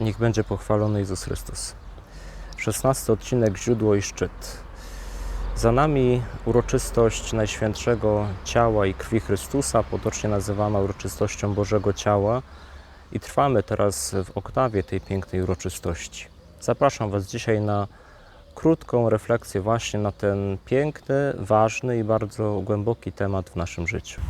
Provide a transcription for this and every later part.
Niech będzie pochwalony Jezus Chrystus. 16 odcinek Źródło i Szczyt. Za nami uroczystość Najświętszego Ciała i Krwi Chrystusa, potocznie nazywana uroczystością Bożego Ciała i trwamy teraz w oktawie tej pięknej uroczystości. Zapraszam Was dzisiaj na krótką refleksję właśnie na ten piękny, ważny i bardzo głęboki temat w naszym życiu.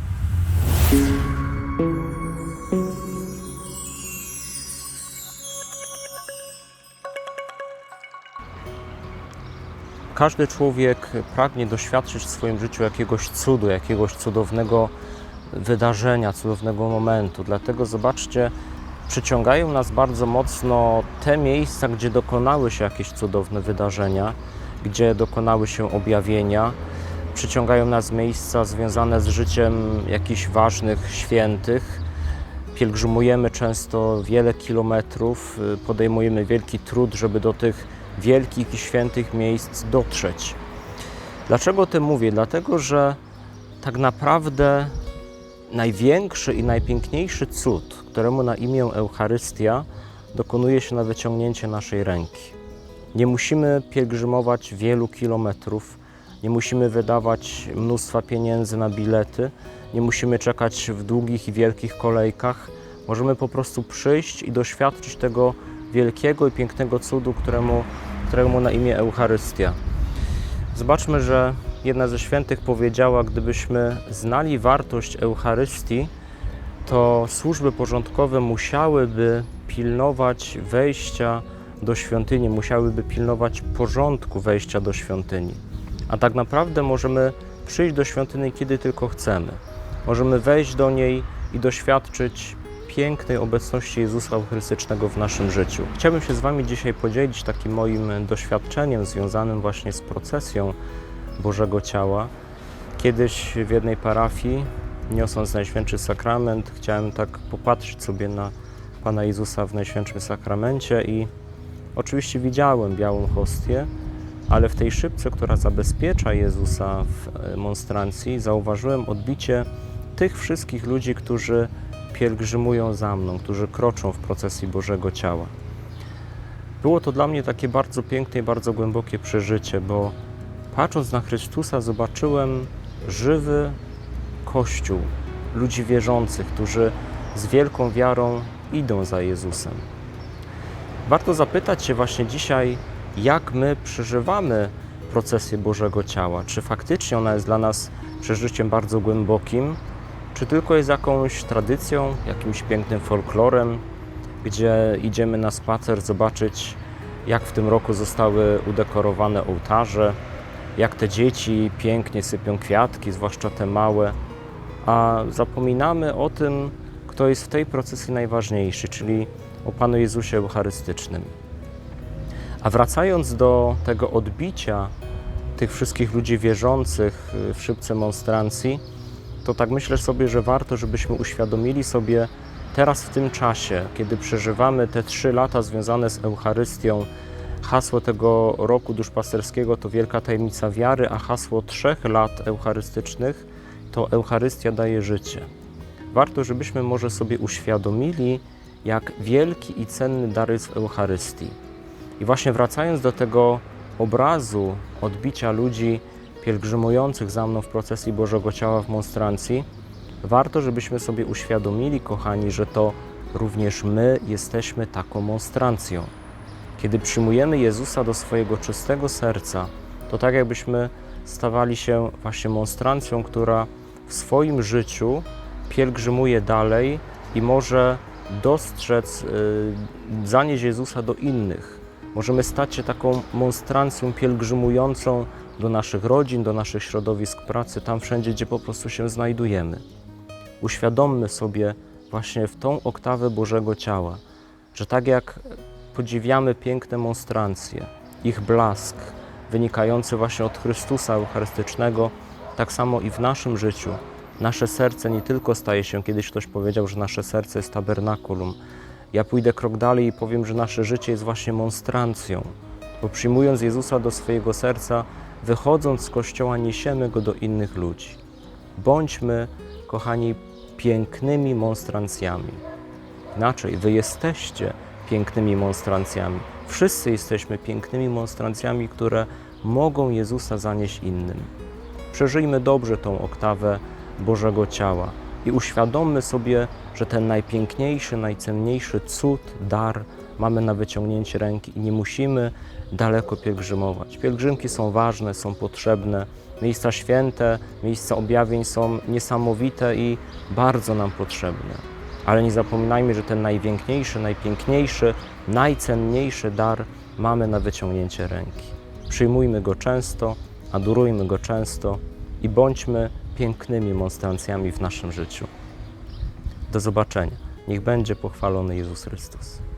Każdy człowiek pragnie doświadczyć w swoim życiu jakiegoś cudu, jakiegoś cudownego wydarzenia, cudownego momentu. Dlatego zobaczcie, przyciągają nas bardzo mocno te miejsca, gdzie dokonały się jakieś cudowne wydarzenia, gdzie dokonały się objawienia. Przyciągają nas miejsca związane z życiem jakichś ważnych świętych. Pielgrzymujemy często wiele kilometrów, y, podejmujemy wielki trud, żeby do tych wielkich i świętych miejsc dotrzeć. Dlaczego o tym mówię? Dlatego, że tak naprawdę największy i najpiękniejszy cud, któremu na imię Eucharystia, dokonuje się na wyciągnięcie naszej ręki. Nie musimy pielgrzymować wielu kilometrów, nie musimy wydawać mnóstwa pieniędzy na bilety, nie musimy czekać w długich i wielkich kolejkach. Możemy po prostu przyjść i doświadczyć tego wielkiego i pięknego cudu, któremu, któremu na imię Eucharystia. Zobaczmy, że jedna ze świętych powiedziała, gdybyśmy znali wartość Eucharystii, to służby porządkowe musiałyby pilnować wejścia do świątyni, musiałyby pilnować porządku wejścia do świątyni. A tak naprawdę możemy przyjść do świątyni, kiedy tylko chcemy. Możemy wejść do niej i doświadczyć pięknej obecności Jezusa Eucharystycznego w naszym życiu. Chciałbym się z Wami dzisiaj podzielić takim moim doświadczeniem związanym właśnie z procesją Bożego Ciała. Kiedyś w jednej parafii, niosąc Najświętszy Sakrament, chciałem tak popatrzeć sobie na Pana Jezusa w Najświętszym Sakramencie i oczywiście widziałem białą hostię, ale w tej szybce, która zabezpiecza Jezusa w e, monstrancji, zauważyłem odbicie tych wszystkich ludzi, którzy pielgrzymują za mną, którzy kroczą w procesji Bożego Ciała. Było to dla mnie takie bardzo piękne i bardzo głębokie przeżycie, bo patrząc na Chrystusa, zobaczyłem żywy Kościół, ludzi wierzących, którzy z wielką wiarą idą za Jezusem. Warto zapytać się właśnie dzisiaj, jak my przeżywamy procesję Bożego Ciała. Czy faktycznie ona jest dla nas przeżyciem bardzo głębokim, czy tylko jest jakąś tradycją, jakimś pięknym folklorem, gdzie idziemy na spacer zobaczyć, jak w tym roku zostały udekorowane ołtarze, jak te dzieci pięknie sypią kwiatki, zwłaszcza te małe, a zapominamy o tym, kto jest w tej procesji najważniejszy, czyli o Panu Jezusie Eucharystycznym. A wracając do tego odbicia tych wszystkich ludzi wierzących w szybce monstrancji, to tak myślę sobie, że warto, żebyśmy uświadomili sobie teraz w tym czasie, kiedy przeżywamy te trzy lata związane z Eucharystią, hasło tego roku duszpasterskiego to wielka tajemnica wiary, a hasło trzech lat eucharystycznych to Eucharystia daje życie. Warto, żebyśmy może sobie uświadomili, jak wielki i cenny dar jest w Eucharystii. I właśnie wracając do tego obrazu odbicia ludzi pielgrzymujących za mną w procesji Bożego Ciała w monstrancji, warto, żebyśmy sobie uświadomili, kochani, że to również my jesteśmy taką monstrancją. Kiedy przyjmujemy Jezusa do swojego czystego serca, to tak jakbyśmy stawali się właśnie monstrancją, która w swoim życiu pielgrzymuje dalej i może dostrzec, y, zanieść Jezusa do innych. Możemy stać się taką monstrancją pielgrzymującą do naszych rodzin, do naszych środowisk pracy, tam wszędzie, gdzie po prostu się znajdujemy. Uświadommy sobie właśnie w tą oktawę Bożego Ciała, że tak jak podziwiamy piękne monstrancje, ich blask wynikający właśnie od Chrystusa Eucharystycznego, tak samo i w naszym życiu nasze serce nie tylko staje się, kiedyś ktoś powiedział, że nasze serce jest tabernakulum. Ja pójdę krok dalej i powiem, że nasze życie jest właśnie monstrancją, bo przyjmując Jezusa do swojego serca, wychodząc z Kościoła, niesiemy Go do innych ludzi. Bądźmy, kochani, pięknymi monstrancjami. Inaczej, Wy jesteście pięknymi monstrancjami. Wszyscy jesteśmy pięknymi monstrancjami, które mogą Jezusa zanieść innym. Przeżyjmy dobrze tą oktawę Bożego Ciała i uświadommy sobie, że ten najpiękniejszy, najcenniejszy cud, dar mamy na wyciągnięcie ręki i nie musimy daleko pielgrzymować. Pielgrzymki są ważne, są potrzebne. Miejsca święte, miejsca objawień są niesamowite i bardzo nam potrzebne. Ale nie zapominajmy, że ten najpiękniejszy, najpiękniejszy, najcenniejszy dar mamy na wyciągnięcie ręki. Przyjmujmy go często, adorujmy go często i bądźmy pięknymi monstrancjami w naszym życiu. Do zobaczenia. Niech będzie pochwalony Jezus Chrystus.